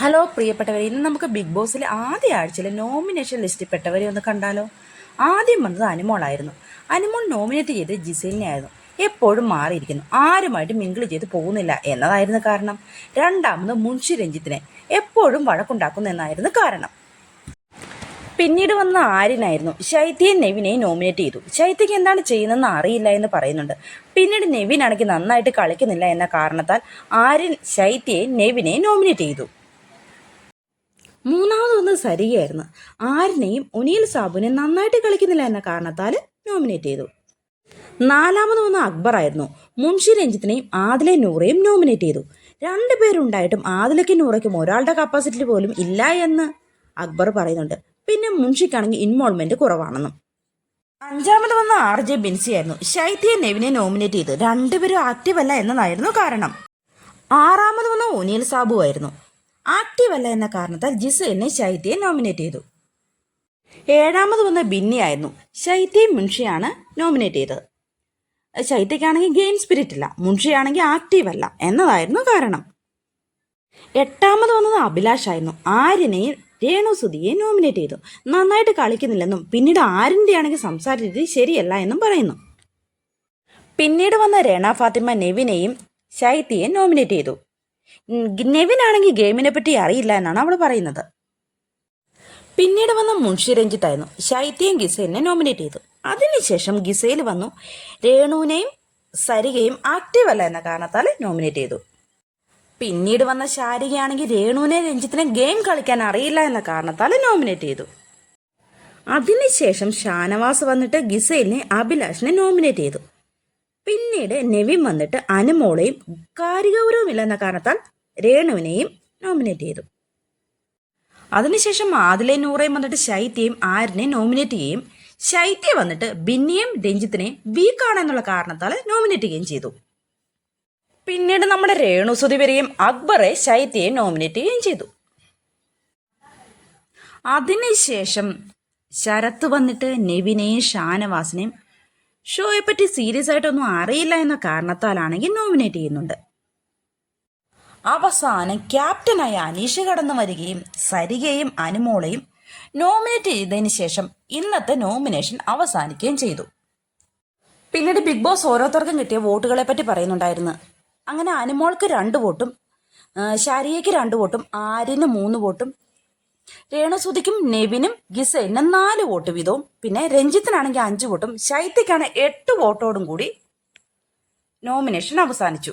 Hello പ്രിയപ്പെട്ടവരെ ഇന്ന് നമുക്ക് ബിഗ് ബോസിലെ ആദ്യ ആഴ്ചയിലെ നോമിനേഷൻ ലിസ്റ്റിൽ പെട്ടവരെ ഒന്ന് കണ്ടാലോ? ആദ്യം വന്നത് അനുമോളായിരുന്നു അനുമോൾ നോമിനേറ്റ് ചെയ്ത് ജിസേലിനെ ആയിരുന്നു എപ്പോഴും മാറിയിരിക്കുന്നു. ആരുമായിട്ട് മിങ്കിൾ ചെയ്ത് പോകുന്നില്ല എന്നതായിരുന്നു കാരണം. രണ്ടാമത് മുൻഷി രഞ്ജിത്തിനെ എപ്പോഴും വഴക്കുണ്ടാക്കുന്നു എന്നായിരുന്നു കാരണം. പിന്നീട് വന്ന ആര്യനായിരുന്നു. ശൈത്യയെ നെവിനെ നോമിനേറ്റ് ചെയ്തു. ശൈത്യയ്ക്ക് എന്താണ് ചെയ്യുന്നതെന്ന് അറിയില്ല എന്ന് പറയുന്നുണ്ട്. പിന്നീട് നെവിനാണെങ്കിൽ നന്നായിട്ട് കളിക്കുന്നില്ല എന്ന കാരണത്താൽ ആര്യൻ ശൈത്യയെ നെവിനെ നോമിനേറ്റ് ചെയ്തു. മൂന്നാമത് വന്നത് സരികയായിരുന്നു. ആരിനെയും ഒനിയൽ സാബുവിനെ നന്നായിട്ട് കളിക്കുന്നില്ല എന്ന കാരണത്താൽ നോമിനേറ്റ് ചെയ്തു. നാലാമത് വന്ന അക്ബറായിരുന്നു. മുൻഷി രഞ്ജിത്തിനെയും ആദിലെ നൂറയും നോമിനേറ്റ് ചെയ്തു. രണ്ടുപേരുണ്ടായിട്ടും ആദിലയ്ക്കും നൂറയ്ക്കും ഒരാളുടെ കപ്പാസിറ്റി പോലും ഇല്ല എന്ന് അക്ബർ പറയുന്നുണ്ട്. പിന്നെ മുൻഷിക്കാണെങ്കിൽ ഇൻവോൾവ്മെന്റ് കുറവാണെന്നും. അഞ്ചാമത് വന്ന ആർ ജെ ബിൻസി ആയിരുന്നു. ശൈത്യ നെവിനെ നോമിനേറ്റ് ചെയ്തു. രണ്ടുപേരും ആക്റ്റീവ് അല്ല എന്നതായിരുന്നു കാരണം. ആറാമത് വന്ന ഒനിയൽ സാബു ആയിരുന്നു. ആക്റ്റീവ് അല്ല എന്ന കാരണത്താൽ ജിസലിനെ ശൈത്യയെ നോമിനേറ്റ് ചെയ്തു. ഏഴാമത് വന്ന ബിന്നി ആയിരുന്നു. ശൈത്യയും മുൻഷിയാണ് നോമിനേറ്റ് ചെയ്തത്. ശൈത്യക്കാണെങ്കിൽ ഗെയിം സ്പിരിറ്റ് ഇല്ല. മുൻഷിയാണെങ്കിൽ ആക്റ്റീവ് അല്ല എന്നതായിരുന്നു കാരണം. എട്ടാമത് വന്നത് അഭിലാഷ് ആയിരുന്നു. ആര്യനെയും രേണുസുതിയെ നോമിനേറ്റ് ചെയ്തു. നന്നായിട്ട് കളിക്കുന്നില്ലെന്നും പിന്നീട് ആരിന്റെ ആണെങ്കിൽ സംസാര ശരിയല്ല എന്നും പറയുന്നു. പിന്നീട് വന്ന രേണ ഫാത്തിമ നെവിനെയും ശൈത്യയെ നോമിനേറ്റ് ചെയ്തു. ആണെങ്കിൽ ഗെയിമിനെ പറ്റി അറിയില്ല എന്നാണ് അവൾ പറയുന്നത്. പിന്നീട് വന്ന മുൻഷി രഞ്ജിത്തായിരുന്നു ശൈത്യയും ഗിസേലിനെ നോമിനേറ്റ് ചെയ്തു. അതിനുശേഷം ഗിസേൽ വന്നു. രേണുവിനെയും സരികയും ആക്റ്റീവ് അല്ല എന്ന കാരണത്താൽ നോമിനേറ്റ് ചെയ്തു. പിന്നീട് വന്ന ശാരികയാണെങ്കിൽ രേണുവിനെ രഞ്ജിത്തിനെ ഗെയിം കളിക്കാൻ അറിയില്ല എന്ന കാരണത്താൽ നോമിനേറ്റ് ചെയ്തു. അതിനുശേഷം ഷാനവാസ് വന്നിട്ട് ഗിസേലിനെ അഭിലാഷിനെ നോമിനേറ്റ് ചെയ്തു. പിന്നീട് നെവിൻ വന്നിട്ട് അനുമോളെയും കാര്യഗൗരവമില്ല എന്ന കാരണത്താൽ രേണുവിനെയും നോമിനേറ്റ് ചെയ്തു. അതിനുശേഷം ആദിലെ നൂറയും വന്നിട്ട് ശൈത്യയും ആരിനെ നോമിനേറ്റ് ചെയ്യുകയും ശൈത്യ വന്നിട്ട് ബിന്നിയും രഞ്ജിത്തിനെയും വീക്കാണ് എന്നുള്ള കാരണത്താൽ നോമിനേറ്റ് ചെയ്യുകയും ചെയ്തു. പിന്നീട് നമ്മുടെ രേണു സുധിവരെയും അക്ബറെ ശൈത്യയെ നോമിനേറ്റ് ചെയ്യുകയും ചെയ്തു. അതിനുശേഷം ശരത്ത് വന്നിട്ട് നെവിനെയും ഷാനവാസിനെയും ഷോയെ പറ്റി സീരിയസ് ആയിട്ടൊന്നും അറിയില്ല എന്ന കാരണത്താലാണെങ്കിൽ നോമിനേറ്റ് ചെയ്യുന്നുണ്ട്. അവസാനം ക്യാപ്റ്റനായ അനീഷ് കടന്നു വരികയും സരികയും അനുമോളയും നോമിനേറ്റ് ചെയ്തതിന് ശേഷം ഇന്നത്തെ നോമിനേഷൻ അവസാനിക്കുകയും ചെയ്തു. പിന്നീട് ബിഗ് ബോസ് ഓരോരുത്തർക്കും കിട്ടിയ വോട്ടുകളെ പറ്റി പറയുന്നുണ്ടായിരുന്നു. അങ്ങനെ അനുമോൾക്ക് രണ്ട് വോട്ടും ശാരിയയ്ക്ക് രണ്ട് വോട്ടും ആര്യന് മൂന്ന് വോട്ടും രേണുസുതിക്കും നെവിനും ഗിസൈനും നാല് വോട്ട് വീതവും. പിന്നെ രഞ്ജിത്തിനാണെങ്കിൽ അഞ്ച് വോട്ടും. ശൈത്യക്കാണ് എട്ട് വോട്ടോടും കൂടി നോമിനേഷൻ അവസാനിച്ചു.